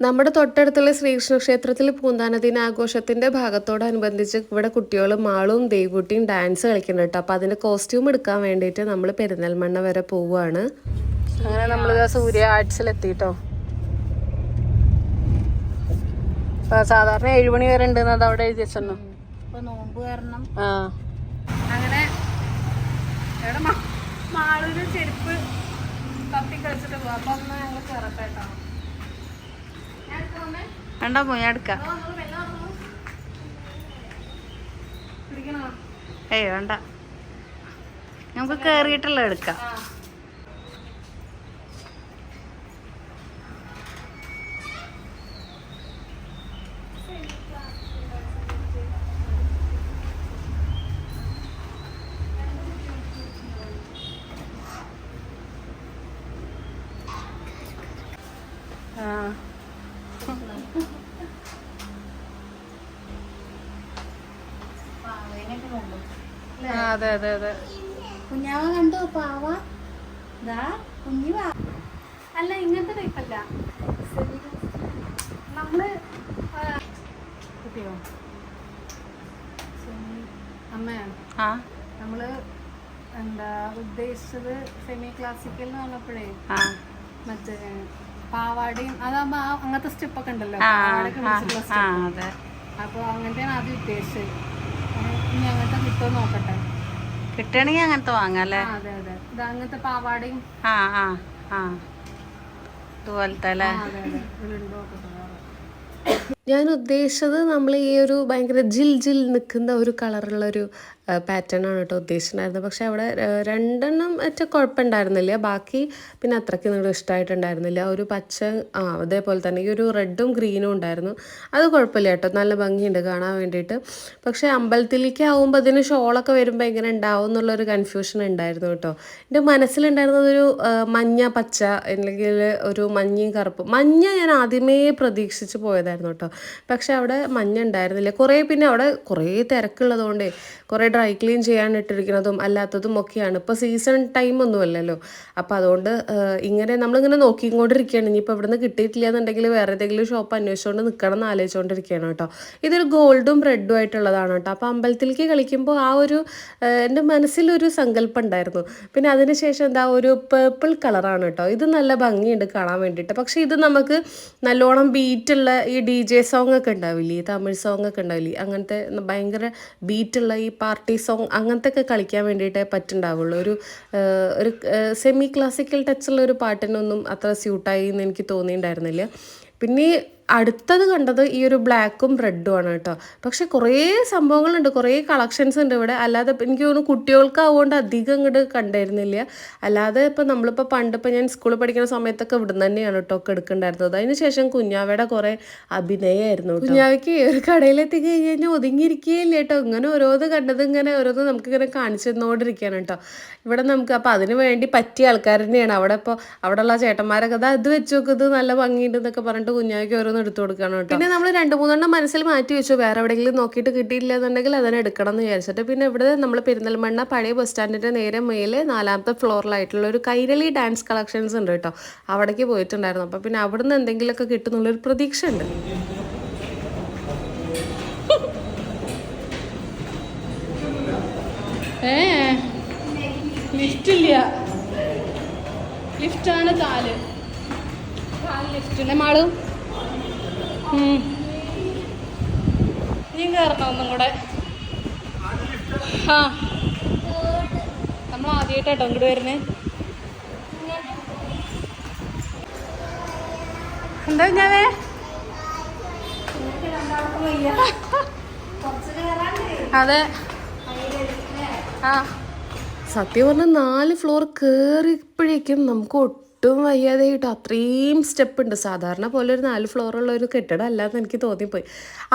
നമ്മുടെ തൊട്ടടുത്തുള്ള ശ്രീകൃഷ്ണ ക്ഷേത്രത്തിൽ പൂന്താന ദിനാഘോഷത്തിന്റെ ഭാഗത്തോടനുബന്ധിച്ച് ഇവിടെ കുട്ടികളും മാളും ദേവൂട്ടിയും ഡാൻസ് കളിക്കുന്നുണ്ട് കേട്ടോ. അപ്പോൾ അതിന്റെ കോസ്റ്റ്യൂം എടുക്കാൻ വേണ്ടിയിട്ട് നമ്മൾ പെരുന്നൽമണ്ണ വരെ പോവുകയാണ്. അങ്ങനെ നമ്മൾ സൂര്യ ആർട്സിൽ എത്തിട്ടോ സാധാരണ ഏഴുമണി വരെ ഉണ്ട് അത് അവിടെ എഴുതി വെച്ചോ നോമ്പ് കാരണം ആ. അങ്ങനെ മാളൂര് ചെരുപ്പ് തപ്പി കളിച്ചിട്ട് പോവാ. അപ്പൊ ഒന്ന് ഞങ്ങൾ കേട്ടോ ഞാൻ എടുക്കാം അമ്മേ? വേണ്ട പോയി എടുക്കാം. ഏയ് വേണ്ട. നമുക്ക് കേറിയിട്ടുള്ള എടുക്കാം. ആ. ആ പാവേനെയൊക്കെ കണ്ടു. ആ, അതെ അതെ അതെ. കുഞ്ഞാവ കണ്ടു പാവ ദാ കുഞ്ഞി വാ. അല്ല ഇങ്ങനത്തെ ടൈപ്പല്ല നമ്മൾ കുട്ടിയോ? അമ്മയാണ്. അമ്മ ആ. നമ്മൾ എന്താ ഉദ്ദേശിച്ചത് സെമി ക്ലാസിക്കൽ എന്ന് പറഞ്ഞപ്പോഴേ ആ. മറ്റേ പാവാടയും അതാകുമ്പോ ആ അങ്ങനത്തെ സ്റ്റെപ്പ് ഒക്കെ ഉണ്ടല്ലോ. അപ്പൊ അങ്ങനത്തെയാണ് ആദ്യം ഉദ്ദേശിച്ചത്. ഇനി അങ്ങനത്തെ കിട്ടുമോ നോക്കട്ടെ. കിട്ടുകയാണെങ്കിൽ അങ്ങനത്തെ വാങ്ങാം അല്ലേ അതെ അതെ. ഇത് അങ്ങനത്തെ പാവാടയും ആ ആ ആ. ഇതുപോലത്തെ അല്ലേ? ഞാൻ ഉദ്ദേശിച്ചത് നമ്മൾ ഈ ഒരു ഭയങ്കര ജിൽ ജിൽ നിൽക്കുന്ന ഒരു കളറുള്ള ഒരു പാറ്റേൺ ആണ് കേട്ടോ ഉദ്ദേശിച്ചിട്ടുണ്ടായിരുന്നത്. പക്ഷെ അവിടെ രണ്ടെണ്ണം ഏറ്റവും കുഴപ്പമുണ്ടായിരുന്നില്ല. ബാക്കി പിന്നെ അത്രയ്ക്ക് നിങ്ങൾ ഇഷ്ടമായിട്ടുണ്ടായിരുന്നില്ല. ഒരു പച്ച ആ അതേപോലെ തന്നെ ഈ ഒരു റെഡും ഗ്രീനും ഉണ്ടായിരുന്നു. അത് കുഴപ്പമില്ല കേട്ടോ. നല്ല ഭംഗിയുണ്ട് കാണാൻ വേണ്ടിയിട്ട്. പക്ഷേ അമ്പലത്തിലേക്ക് ആവുമ്പോൾ അതിന് ഷോളൊക്കെ വരുമ്പോൾ എങ്ങനെ ഉണ്ടാവും എന്നുള്ളൊരു കൺഫ്യൂഷൻ ഉണ്ടായിരുന്നു കേട്ടോ. എന്റെ മനസ്സിലുണ്ടായിരുന്നത് ഒരു മഞ്ഞ പച്ച അല്ലെങ്കിൽ ഒരു മഞ്ഞയും കറുപ്പ്. മഞ്ഞ ഞാൻ ആദ്യമേ പ്രതീക്ഷിച്ച് പോയതായിരുന്നു കേട്ടോ. പക്ഷെ അവിടെ മഞ്ഞ ഉണ്ടായിരുന്നില്ല. കുറേ പിന്നെ അവിടെ കുറേ തിരക്കുള്ളതുകൊണ്ടേ കുറേ ഡ്രൈ ക്ലീൻ ചെയ്യാൻ ഇട്ടിരിക്കുന്നതും അല്ലാത്തതും ഒക്കെയാണ്. ഇപ്പോൾ സീസൺ ടൈം ഒന്നും അല്ലല്ലോ. അപ്പോൾ അതുകൊണ്ട് ഇങ്ങനെ നമ്മളിങ്ങനെ നോക്കിക്കൊണ്ടിരിക്കുകയാണ്. ഇനിയിപ്പോൾ ഇവിടുന്ന് കിട്ടിയിട്ടില്ല എന്നുണ്ടെങ്കിൽ വേറെ ഏതെങ്കിലും ഷോപ്പ് അന്വേഷിച്ചുകൊണ്ട് നിൽക്കണം എന്ന് ആലോചിച്ചുകൊണ്ടിരിക്കുകയാണ് കേട്ടോ. ഇതൊരു ഗോൾഡും റെഡും ആയിട്ടുള്ളതാണ് കേട്ടോ. അപ്പോൾ അമ്പലത്തിലേക്ക് കളിക്കുമ്പോൾ ആ ഒരു എന്റെ മനസ്സിലൊരു സങ്കല്പം ഉണ്ടായിരുന്നു. പിന്നെ അതിനുശേഷം എന്താ ഒരു പേർപ്പിൾ കളറാണ് കേട്ടോ. ഇത് നല്ല ഭംഗിയുണ്ട് കാണാൻ വേണ്ടിയിട്ട്. പക്ഷേ ഇത് നമുക്ക് നല്ലോണം ബീറ്റുള്ള ഈ ഡി ജെ സോങ് ഒക്കെ ഉണ്ടാവില്ലേ? തമിഴ് സോങ് ഒക്കെ ഉണ്ടാവില്ലേ? അങ്ങനത്തെ ഭയങ്കര ബീറ്റുള്ള ഈ പാർട്ടി സോങ് അങ്ങനത്തെ ഒക്കെ കളിക്കാൻ വേണ്ടിയിട്ടേ പറ്റുണ്ടാവുള്ളൂ. ഒരു ഒരു സെമി ക്ലാസിക്കൽ ടച്ചുള്ള ഒരു പാട്ടിനൊന്നും അത്ര സ്യൂട്ടായി എന്ന് എനിക്ക് തോന്നിയിട്ടുണ്ടായിരുന്നില്ല. പിന്നെ അടുത്തത് കണ്ടത് ഈ ഒരു ബ്ലാക്കും റെഡും ആണ് കേട്ടോ. പക്ഷെ കുറേ സംഭവങ്ങളുണ്ട് കുറേ കളക്ഷൻസ് ഉണ്ട് ഇവിടെ. അല്ലാതെ എനിക്ക് തോന്നുന്നു കുട്ടികൾക്ക് അതുകൊണ്ട് അധികം ഇങ്ങോട്ട് കണ്ടായിരുന്നില്ല. അല്ലാതെ ഇപ്പം നമ്മളിപ്പോൾ പണ്ട് ഇപ്പം ഞാൻ സ്കൂളിൽ പഠിക്കുന്ന സമയത്തൊക്കെ ഇവിടെ തന്നെയാണ് കേട്ടോ ഒക്കെ എടുക്കണ്ടായിരുന്നത്. അതിന് ശേഷം കുഞ്ഞാവയുടെ കുറേ അഭിനയമായിരുന്നു. കുഞ്ഞാവയ്ക്ക് ഒരു കടയിലെത്തി കഴിഞ്ഞ് കഴിഞ്ഞാൽ ഒതുങ്ങിയിരിക്കുകയില്ല കേട്ടോ. ഇങ്ങനെ ഓരോന്ന് കണ്ടത് ഇങ്ങനെ ഓരോന്ന് നമുക്കിങ്ങനെ കാണിച്ചു തന്നുകൊണ്ടിരിക്കുകയാണ് കേട്ടോ. ഇവിടെ നമുക്ക് അപ്പോൾ അതിന് വേണ്ടി പറ്റിയ ആൾക്കാർ തന്നെയാണ്. അവിടെ ഇപ്പോൾ അവിടെയുള്ള ചേട്ടന്മാരൊക്കെ അതാ വെച്ച് നോക്ക് ഇത് നല്ല ഭംഗിയുണ്ട് എന്നൊക്കെ പറഞ്ഞിട്ട് കുഞ്ഞാവയ്ക്ക് ഓരോന്ന് എടുത്തു കൊടുക്കണം കേട്ടോ. പിന്നെ നമ്മൾ രണ്ട് മൂന്നെണ്ണം മനസ്സിൽ മാറ്റി വെച്ചു. വേറെ എവിടെയെങ്കിലും നോക്കിയിട്ട് കിട്ടിയില്ല എന്നുണ്ടെങ്കിൽ അതിനെ എടുക്കണം എന്ന് വിചാരിച്ചിട്ട്. പിന്നെ ഇവിടെ നമ്മൾ പെരിന്തൽമണ്ണ പഴയ ബസ് സ്റ്റാൻഡിന്റെ നേരെ മേലെ നാലാമത്തെ ഫ്ലോറിലായിട്ടുള്ള ഒരു കൈരളി ഡാൻസ് കളക്ഷൻസ് ഉണ്ട് കേട്ടോ. അവിടേക്ക് പോയിട്ടുണ്ടായിരുന്നു. അപ്പോൾ പിന്നെ അവിടുന്ന് എന്തെങ്കിലുമൊക്കെ കിട്ടുന്നുള്ളൊരു പ്രതീക്ഷ ഉണ്ട് ഏ? ലിഫ്റ്റ് ഇല്ല ലിഫ്റ്റാണ് കാൽ. കാൽ ലിഫ്റ്റ് അല്ലേ മാളു. ഇനിയും കയറണം ഒന്നും കൂടെ. നമ്മൾ ആദ്യമായിട്ടാട്ടോ ഇങ്ങോട്ട് വരുന്നേ. എന്താ ഞാനേ അതെ. ആ. സത്യം പറഞ്ഞാൽ നാല് ഫ്ലോർ കയറിയപ്പോഴേക്കും നമുക്ക് ഒട്ടും വയ്യാതെ കേട്ടോ അത്രയും സ്റ്റെപ്പ് ഉണ്ട്. സാധാരണ പോലെ ഒരു നാല് ഫ്ലോറുള്ള ഒരു കെട്ടിടം അല്ലാന്ന് എനിക്ക് തോന്നിപ്പോയി.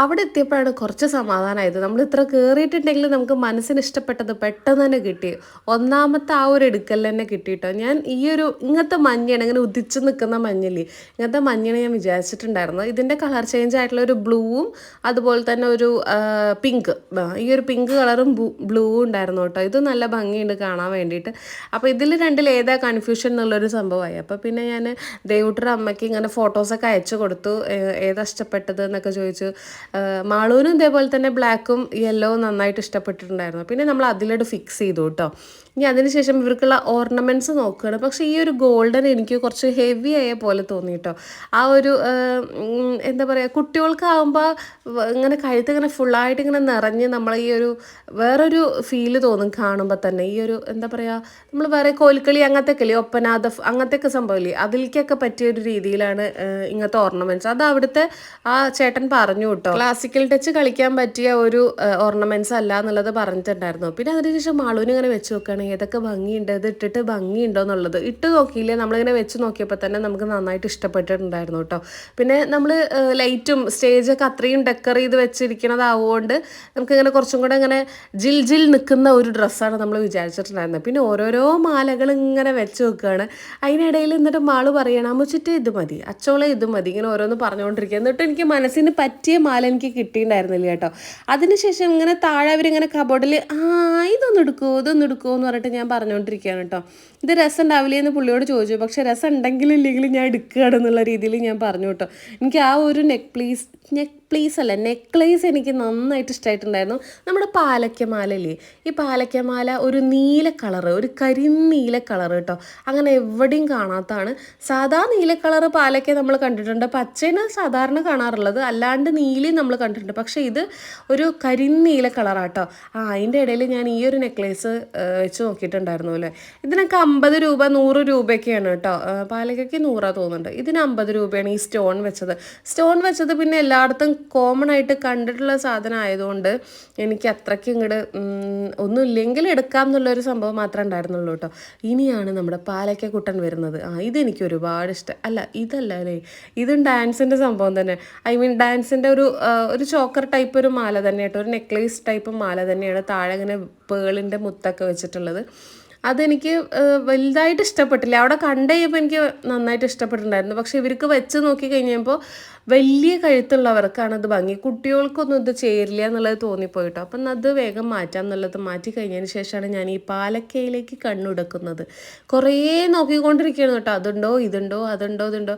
അവിടെ എത്തിയപ്പോഴാണ് കുറച്ച് സമാധാനമായത് നമ്മൾ ഇത്ര കയറിയിട്ടുണ്ടെങ്കിൽ നമുക്ക് മനസ്സിന് ഇഷ്ടപ്പെട്ടത് പെട്ടെന്ന് തന്നെ കിട്ടി. ഒന്നാമത്തെ ആ ഒരു എടുക്കൽ തന്നെ കിട്ടിയിട്ടോ ഞാൻ ഈ ഒരു ഇങ്ങനത്തെ മഞ്ഞാണ് ഇങ്ങനെ ഉദിച്ചു നിൽക്കുന്ന മഞ്ഞില്ലേ? ഇങ്ങനത്തെ മഞ്ഞാണ് ഞാൻ വിചാരിച്ചിട്ടുണ്ടായിരുന്നു. ഇതിന്റെ കളർ ചേഞ്ച് ആയിട്ടുള്ള ഒരു ബ്ലൂവും അതുപോലെ തന്നെ ഒരു പിങ്ക് ഈ ഒരു പിങ്ക് കളറും ബ്ലൂവും ഉണ്ടായിരുന്നു കേട്ടോ. ഇത് നല്ല ഭംഗിയുണ്ട് കാണാൻ വേണ്ടിയിട്ട്. അപ്പോൾ ഇതിൽ രണ്ടിൽ ഏതാ കൺഫ്യൂഷൻ എന്നുള്ളൊരു സംഭവമായി അപ്പോൾ പിന്നെ ഞാൻ ദേവൂട്ടരുടെ അമ്മയ്ക്ക് ഇങ്ങനെ ഫോട്ടോസൊക്കെ അയച്ചു കൊടുത്തു. ഏതാ ഇഷ്ടപ്പെട്ടത് എന്നൊക്കെ ചോദിച്ചു. മാളൂനും ഇതേപോലെ തന്നെ ബ്ലാക്കും യെല്ലോവും നന്നായിട്ട് ഇഷ്ടപ്പെട്ടിട്ടുണ്ടായിരുന്നു. പിന്നെ നമ്മൾ അതിലോട്ട് ഫിക്സ് ചെയ്തു കേട്ടോ ഇനി അതിനുശേഷം ഇവർക്കുള്ള ഓർണമെന്റ്സ് നോക്കുകയാണ്. പക്ഷേ ഈ ഒരു ഗോൾഡൻ എനിക്ക് കുറച്ച് ഹെവി ആയ പോലെ തോന്നി കേട്ടോ ആ ഒരു എന്താ പറയുക കുട്ടികൾക്കാവുമ്പോൾ ഇങ്ങനെ കഴുത്ത് ഇങ്ങനെ ഫുള്ളായിട്ട് ഇങ്ങനെ നിറഞ്ഞ് നമ്മൾ ഈ ഒരു വേറൊരു ഫീൽ തോന്നും കാണുമ്പോൾ തന്നെ. ഈ ഒരു എന്താ പറയുക നമ്മൾ വേറെ കോൽക്കളി അങ്ങനത്തെ ഒക്കെ ഇല്ലേ ഒപ്പനാദ അങ്ങനത്തെ ഒക്കെ സംഭവമില്ലേ അതിലേക്കൊക്കെ പറ്റിയ ഒരു രീതിയിലാണ് ഇങ്ങനത്തെ ഓർണമെന്റ്സ് അത് അവിടുത്തെ ആ ചേട്ടൻ പറഞ്ഞു കേട്ടോ ക്ലാസിക്കൽ ടച്ച് കളിക്കാൻ പറ്റിയ ഒരു ഓർണമെന്റ്സ് അല്ല എന്നുള്ളത് പറഞ്ഞിട്ടുണ്ടായിരുന്നു. പിന്നെ അതിനുശേഷം മാളൂന് ഇങ്ങനെ വെച്ച് നോക്കുകയാണ് ഏതൊക്കെ ഭംഗിയുണ്ട് ഇത് ഇട്ടിട്ട് ഭംഗിയുണ്ടോ എന്നുള്ളത്. ഇട്ട് നോക്കിയില്ലേ നമ്മളിങ്ങനെ വെച്ച് നോക്കിയപ്പോൾ തന്നെ നമുക്ക് നന്നായിട്ട് ഇഷ്ടപ്പെട്ടിട്ടുണ്ടായിരുന്നു കേട്ടോ. പിന്നെ നമ്മൾ ലൈറ്റും സ്റ്റേജൊക്കെ അത്രയും ഡെക്കർ ചെയ്ത് വെച്ചിരിക്കണതാവുകൊണ്ട് നമുക്കിങ്ങനെ കുറച്ചും കൂടെ ഇങ്ങനെ ജിൽ ജിൽ നിൽക്കുന്ന ഒരു ഡ്രസ്സാണ് നമ്മൾ വിചാരിച്ചിട്ടുണ്ടായിരുന്നത്. പിന്നെ ഓരോരോ മാലകൾ ഇങ്ങനെ വെച്ച് വെക്കുകയാണ്. അതിനിടയിൽ എന്നിട്ട് മാൾ പറയണം അമ്മച്ചിട്ട് ഇത് മതി. അച്ചോളെ ഇത് മതി. ഇങ്ങനെ ഓരോന്ന് പറഞ്ഞുകൊണ്ടിരിക്കുക. എന്നിട്ട് എനിക്ക് മനസ്സിന് പറ്റിയ മാല എനിക്ക് കിട്ടിയിട്ടുണ്ടായിരുന്നില്ല കേട്ടോ. അതിനുശേഷം ഇങ്ങനെ താഴെ അവരിങ്ങനെ കബോർഡിൽ ആ ഇതൊന്നും എടുക്കുമോ ഇതൊന്നും എടുക്കുമോ എന്ന് പറഞ്ഞിട്ട് ഞാൻ പറഞ്ഞുകൊണ്ടിരിക്കുകയാണ് കേട്ടോ. ഇത് രസം ഉണ്ടാവില്ലേ എന്ന് പുള്ളിയോട് ചോദിച്ചു. പക്ഷേ രസം ഉണ്ടെങ്കിലും ഇല്ലെങ്കിലും ഞാൻ എടുക്കുകയാണെന്നുള്ള രീതിയിൽ ഞാൻ പറഞ്ഞു കേട്ടോ. എനിക്ക് ആ ഒരു നെക്ക് പ്ലീസ് നെക്ക് പ്ലീസ് അല്ല നെക്ലേസ് എനിക്ക് നന്നായിട്ട് ഇഷ്ടമായിട്ടുണ്ടായിരുന്നു നമ്മുടെ പാലക്കമാല ഇല്ലേ ഈ പാലക്കമാല ഒരു നീല കളറ് ഒരു കരിനീല കളറ് കേട്ടോ അങ്ങനെ എവിടെയും കാണാത്തതാണ്. സാധാ നീല കളറ് പാലക്ക നമ്മൾ കണ്ടിട്ടുണ്ട്. പച്ചേനെ സാധാരണ കാണാറുള്ളത്. അല്ലാണ്ട് നീലയും നമ്മൾ കണ്ടിട്ടുണ്ട്. പക്ഷേ ഇത് ഒരു കരിനീല കളറാട്ടോ ആ അതിന്റെ ഇടയിൽ ഞാൻ ഈ ഒരു നെക്ലേസ് വെച്ച് നോക്കിയിട്ടുണ്ടായിരുന്നു അല്ലേ? ഇതിനൊക്കെ അമ്പത് രൂപ നൂറ് രൂപയൊക്കെയാണ് കേട്ടോ. പാലക്കയ്ക്ക് നൂറാ തോന്നുന്നുണ്ട്. ഇതിന് അമ്പത് രൂപയാണ് ഈ സ്റ്റോൺ വെച്ചത്. സ്റ്റോൺ വെച്ചത് പിന്നെ എല്ലായിടത്തും കോമൺ ആയിട്ട് കണ്ടിട്ടുള്ള സാധനം ആയതുകൊണ്ട് എനിക്ക് അത്രയ്ക്ക് ഇങ്ങോട്ട് ഒന്നുമില്ലെങ്കിൽ എടുക്കാം എന്നുള്ളൊരു സംഭവം മാത്രമേ ഉണ്ടായിരുന്നുള്ളൂ കേട്ടോ. ഇനിയാണ് നമ്മുടെ പാലക്ക കുട്ടൻ വരുന്നത്. ആ ഇതെനിക്ക് ഒരുപാട് ഇഷ്ടം. അല്ല ഇതല്ല അല്ലേ? ഇതും ഡാൻസിന്റെ സംഭവം തന്നെ. ഐ മീൻ ഡാൻസിന്റെ ഒരു ഒരു ചോക്കർ ടൈപ്പ് ഒരു മാല തന്നെ കേട്ടോ. ഒരു നെക്ലേസ് ടൈപ്പ് മാല തന്നെയാണ് താഴെ ഇങ്ങനെ പേളിന്റെ മുത്തൊക്കെ വെച്ചിട്ടുള്ളത്. അതെനിക്ക് വലുതായിട്ട് ഇഷ്ടപ്പെട്ടില്ല. അവിടെ കണ്ടു കഴിയുമ്പോൾ എനിക്ക് നന്നായിട്ട് ഇഷ്ടപ്പെട്ടിട്ടുണ്ടായിരുന്നു. പക്ഷെ ഇവർക്ക് വെച്ച് നോക്കി കഴിഞ്ഞപ്പോൾ വലിയ കഴുത്തുള്ളവർക്കാണ് അത് ഭംഗി. കുട്ടികൾക്കൊന്നും ഇത് ചേരില്ല എന്നുള്ളത് തോന്നിപ്പോയിട്ടോ. അപ്പം അത് വേഗം മാറ്റാം എന്നുള്ളത് മാറ്റി കഴിഞ്ഞതിന് ശേഷമാണ് ഞാൻ ഈ പാലക്കയിലേക്ക് കണ്ണുടക്കുന്നത്. കുറേ നോക്കിക്കൊണ്ടിരിക്കുകയാണ് കേട്ടോ. അതുണ്ടോ ഇതുണ്ടോ അതുണ്ടോ ഇതുണ്ടോ.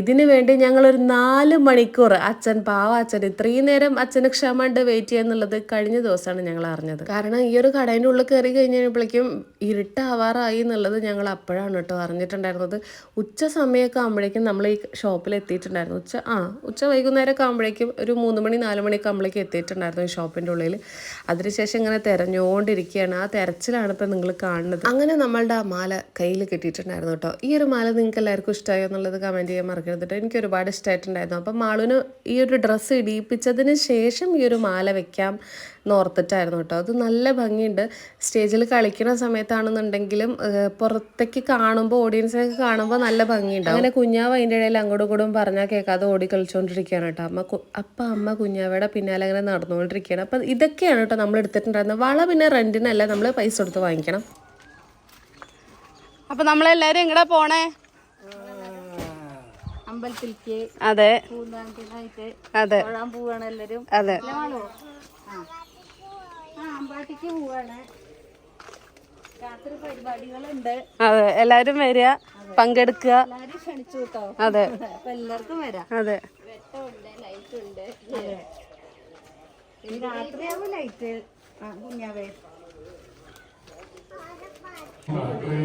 ഇതിന് വേണ്ടി ഞങ്ങളൊരു നാല് മണിക്കൂർ അച്ഛൻ പാവ അച്ഛൻ ഇത്രയും നേരം അച്ഛന് ക്ഷമണ്ട് വെയിറ്റ് ചെയ്യാന്നുള്ളത് കഴിഞ്ഞ ദിവസമാണ് ഞങ്ങൾ അറിഞ്ഞത്. കാരണം ഈ ഒരു കടേന്റെ ഉള്ളിൽ കയറി കഴിഞ്ഞപ്പോഴേക്കും ഇരുട്ടാവാറായി എന്നുള്ളത് ഞങ്ങൾ അപ്പോഴാണ് കേട്ടോ അറിഞ്ഞിട്ടുണ്ടായിരുന്നത്. ഉച്ച സമയമൊക്കെ ആകുമ്പോഴേക്കും നമ്മൾ ഈ ഷോപ്പിൽ എത്തിയിട്ടുണ്ടായിരുന്നു. ഉച്ച ആ ഉച്ച വൈകുന്നേരമൊക്കെ ആകുമ്പോഴേക്കും ഒരു മൂന്ന് മണി നാല് മണിയൊക്കെ ആകുമ്പോഴേക്കും എത്തിയിട്ടുണ്ടായിരുന്നു ഷോപ്പിന്റെ ഉള്ളിൽ. അതിനുശേഷം ഇങ്ങനെ തിരഞ്ഞുകൊണ്ടിരിക്കുകയാണ്. ആ തിരച്ചിലാണ് ഇപ്പം നിങ്ങൾ കാണുന്നത്. അങ്ങനെ നമ്മളുടെ ആ മാല കയ്യിൽ കിട്ടിയിട്ടുണ്ടായിരുന്നു കേട്ടോ. ഈ ഒരു മാല നിങ്ങൾക്ക് എല്ലാവർക്കും ഇഷ്ടമായോ എന്നുള്ളത് കമന്റ് ചെയ്യാൻ മറക്കരുത് കേട്ടോ. എനിക്ക് ഒരുപാട് ഇഷ്ടമായിട്ടുണ്ടായിരുന്നു. അപ്പം മാളുവിന് ഈ ഒരു ഡ്രസ്സ് ഇടിയിപ്പിച്ചതിന് ശേഷം ഈ ഒരു മാല വെക്കാം എന്നോർത്തിട്ടായിരുന്നു കേട്ടോ. അത് നല്ല ഭംഗിയുണ്ട്. സ്റ്റേജിൽ കളിക്കുന്ന സമയത്താണെന്നുണ്ടെങ്കിലും പുറത്തേക്ക് കാണുമ്പോൾ ഓഡിയൻസിനൊക്കെ കാണുമ്പോൾ നല്ല ഭംഗിയുണ്ട് അങ്ങനെ കുഞ്ഞാവ് അതിന്റെ ഇടയിൽ അങ്ങോട്ടും കൂടും പറഞ്ഞാൽ കേൾക്കാതെ ഓടി കളിച്ചുകൊണ്ടിരിക്കുകയാണ് കേട്ടോ. അമ്മ അപ്പം അമ്മ കുഞ്ഞാവയുടെ പിന്നാലെ അങ്ങനെ നടന്നുകൊണ്ടിരിക്കുകയാണ്. അപ്പം ഇതൊക്കെയാണ് കേട്ടോ നമ്മൾ എടുത്തിട്ടുണ്ടായിരുന്നത്. വള പിന്നെ റെന്റിനല്ല നമ്മൾ പൈസ കൊടുത്ത് വാങ്ങിക്കണം. അപ്പൊ നമ്മളെല്ലാരും എങ്ങടാ പോണേ? അമ്പലത്തിലേക്ക് അതെ. പൂന്താനത്തിനായിട്ട് അതെ. തൊഴാൻ പോവാണ് എല്ലാരും. അതെ. അമ്പലത്തിക്ക് പോവാണ്. രാത്രി പരിപാടികളുണ്ട്. അതെ എല്ലാരും വരിക പങ്കെടുക്കുക. എല്ലാരും ക്ഷണിച്ചു കേട്ടോ. അതെ. അപ്പൊ എല്ലാവർക്കും വരാം. അതെ. വെട്ടമുണ്ട് ലൈറ്റ് ഉണ്ട് രാത്രിയാവും ലൈറ്റ്. ആ കുഞ്ഞാവേ. കുഞ്ഞാവേ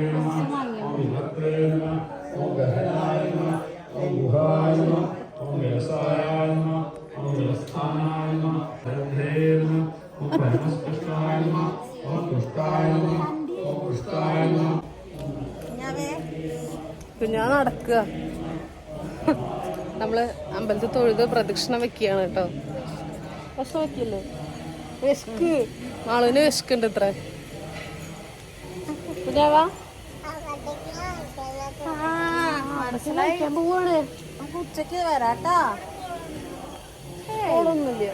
കുഞ്ഞാ നടക്കുക. നമ്മൾ അമ്പലത്തിൽ തൊഴുത് പ്രദക്ഷിണം വെക്കുകയാണ് കേട്ടോ. ഭക്ഷണം വെക്കില്ലേ വിശക്ക്. മാളുവിന് വിശക്കുണ്ട് ഇത്ര. കുഞ്ഞാവാ? പോവാണ് നമുക്ക് ഉച്ചയ്ക്ക് വരാട്ടാ. ഓളൊന്നുമില്ല.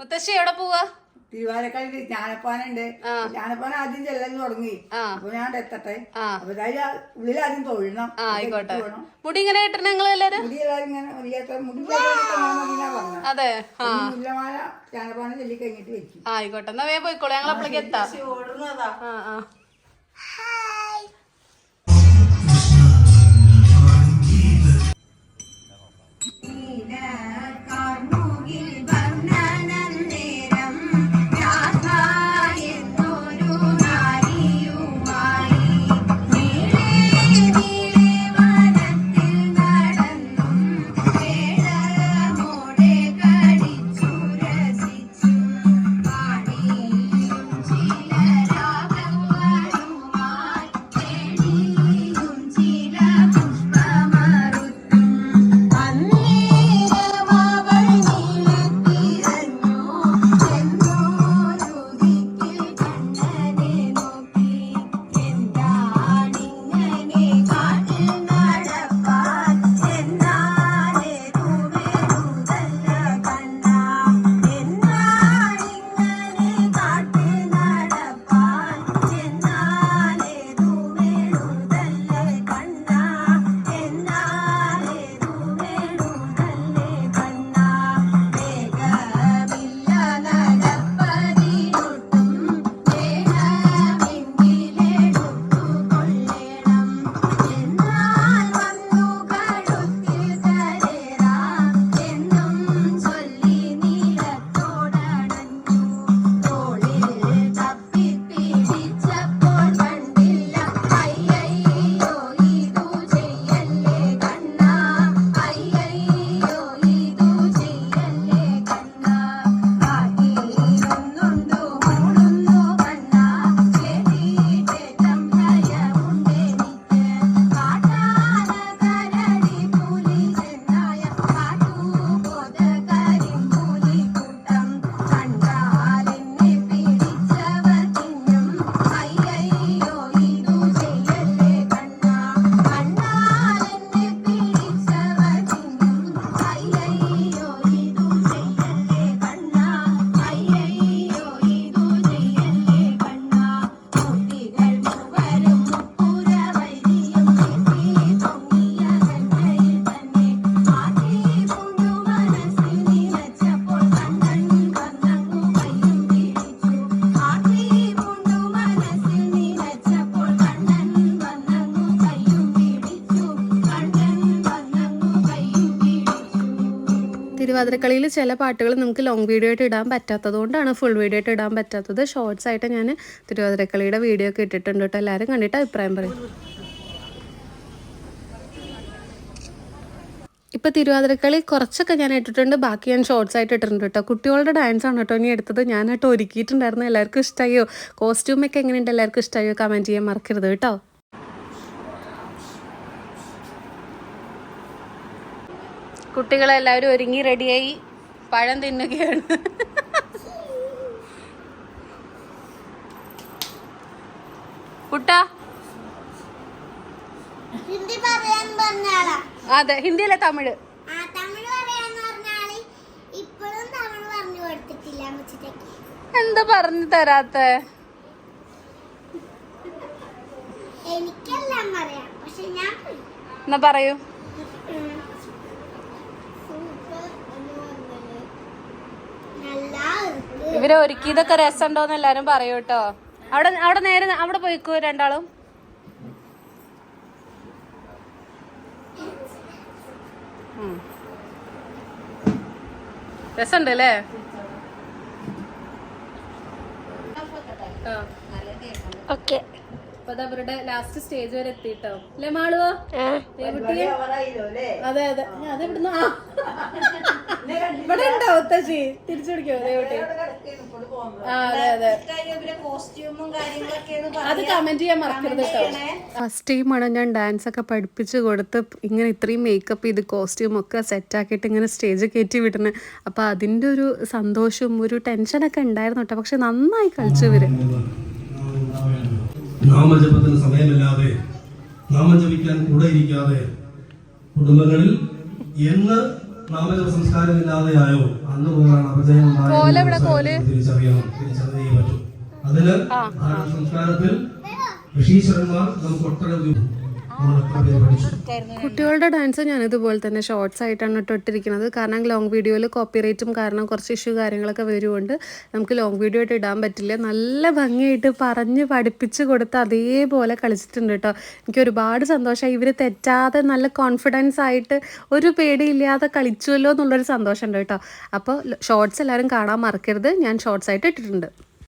മുത്തശ്ശി എവിടെ പോവാ? തിരുവാരക്കളി ജ്ഞാനപ്പാനുണ്ട് ജ്ഞാനപ്പാൻ ആദ്യം ചെല്ലാൻ തുടങ്ങി. അപ്പൊ ഞാൻ എത്തട്ടെ. അപ്പൊ ഉള്ളിൽ ആദ്യം തൊഴണം. ആയിക്കോട്ടെ. മുടി ഇങ്ങനെ കിട്ടണ നിങ്ങൾ എല്ലാരും മുടി എല്ലാരും ഇങ്ങനെ മുടി അതെ മുല്ലമാല ജ്ഞാനപ്പാനം ചെല്ലി കഴിഞ്ഞിട്ട് വെച്ചു ആയിക്കോട്ടെ. എന്നാ വേഗം പോയിക്കോളൂ. ഞങ്ങൾ അപ്പോഴേക്ക് എത്താം ഓടുന്നതാ. ആ ആ. തിരുവാതിരക്കളിയിൽ ചില പാട്ടുകൾ നമുക്ക് ലോങ് വീഡിയോ ആയിട്ട് ഇടാൻ പറ്റാത്തത് കൊണ്ടാണ് ഫുൾ വീഡിയോ ആയിട്ട് ഇടാൻ പറ്റാത്തത്. ഷോർട്സ് ആയിട്ട് ഞാൻ തിരുവാതിരക്കളിയുടെ വീഡിയോ ഒക്കെ ഇട്ടിട്ടുണ്ട് കേട്ടോ. എല്ലാവരും കണ്ടിട്ട് അഭിപ്രായം പറയും. ഇപ്പോൾ തിരുവാതിരക്കളി കുറച്ചൊക്കെ ഞാൻ ഇട്ടിട്ടുണ്ട്. ബാക്കി ഞാൻ ഷോർട്സ് ആയിട്ട് ഇട്ടിട്ടുണ്ട് കേട്ടോ. കുട്ടികളുടെ ഡാൻസ് ആണ് കേട്ടോ ഇനി എടുത്തത്. ഞാനായിട്ട് ഒരുക്കിയിട്ടുണ്ടായിരുന്നു. എല്ലാവർക്കും ഇഷ്ടമായോ കോസ്റ്റ്യൂമൊക്കെ എങ്ങനെയുണ്ട്? എല്ലാവർക്കും ഇഷ്ടമായോ കമന്റ് ചെയ്യാൻ മറക്കരുത് കേട്ടോ. കുട്ടികളെല്ലാവരും ഒരുങ്ങി റെഡിയായി പഴം തിന്നുകയാണ്. കുട്ട. അതെ ഹിന്ദിയിലെ തമിഴ്? എന്താ പറഞ്ഞു തരാത്ത? എനിക്കെല്ലാം പറയാം പക്ഷെ ഞാൻ പറയും. എന്നാ പറയൂ. ഇവരെ ഒരുക്കിയതൊക്കെ രസമുണ്ടോന്ന് എല്ലാരും പറയൂ കേട്ടോ അവിടെ അവിടെ നേരെ അവിടെ പോയിക്കോ രണ്ടാളും. രസമുണ്ട് അല്ലേ? ഓക്കെ. അപ്പൊ അത് അവരുടെ ലാസ്റ്റ് സ്റ്റേജ് വരെ എത്തിട്ടോ? അല്ലേ മാളുവോ? ദേവുട്ടി? അതെ അതെ. ഞാൻ അത് ഇവിടുന്ന് ഇവിടെ ഉണ്ടോ ഒത്തശ്ശി തിരിച്ചു പിടിക്കോ ദേവുട്ടി അതെ കമന്റ് ചെയ്യാൻ മറക്കരുത് കേട്ടോ. ഫസ്റ്റ് ടൈമാണ് ഞാൻ ഡാൻസ് ഒക്കെ പഠിപ്പിച്ചു കൊടുത്ത് ഇങ്ങനെ ഇത്രയും മേക്കപ്പ് ചെയ്ത് കോസ്റ്റ്യൂം ഒക്കെ സെറ്റ് ആക്കിയിട്ട് ഇങ്ങനെ സ്റ്റേജ് കയറ്റി വിടുന്നത് അപ്പോൾ അതിന്റെ ഒരു സന്തോഷവും ഒരു ടെൻഷനൊക്കെ ഉണ്ടായിരുന്നു കേട്ടോ. പക്ഷെ നന്നായി കളിച്ചു ഇവർ നാമജപത്തിന് സമയമില്ലാതെ നാമജപിക്കാൻ കൂടെ ഇരിക്കാതെ കുടുംബങ്ങളിൽ എന്ന് നാമജപ സംസ്കാരമില്ലാതെയായോ അന്ന് മുതലാണ് അപജയം തിരിച്ചറിയണം. തിരിച്ചറിയേ പറ്റും. അതിന് സംസ്കാരത്തിൽ ഋഷീശ്വരന്മാർ നമുക്ക് ഒട്ടനവധി കുട്ടികളുടെ ഡാൻസ് ഞാൻ ഇതുപോലെ തന്നെ ഷോർട്സ് ആയിട്ടാണ് ഇട്ടിരിക്കുന്നത്. കാരണം ലോങ് വീഡിയോയിൽ കോപ്പിറൈറ്റും കാരണം കുറച്ച് ഇഷ്യൂ കാര്യങ്ങളൊക്കെ വരുമുണ്ട് നമുക്ക് ലോങ് വീഡിയോ ആയിട്ട് ഇടാൻ പറ്റില്ല. നല്ല ഭംഗിയായിട്ട് പറഞ്ഞ് പഠിപ്പിച്ച് കൊടുത്ത് അതേപോലെ കളിച്ചിട്ടുണ്ട് കേട്ടോ എനിക്ക് ഒരുപാട് സന്തോഷമായി ഇവർ തെറ്റാതെ നല്ല കോൺഫിഡൻസ് ആയിട്ട് ഒരു പേടിയില്ലാതെ കളിച്ചുവല്ലോ എന്നുള്ളൊരു സന്തോഷമുണ്ട് കേട്ടോ അപ്പോൾ ഷോർട്സ് എല്ലാവരും കാണാൻ മറക്കരുത്. ഞാൻ ഷോർട്സ് ആയിട്ട് ഇട്ടിട്ടുണ്ട്.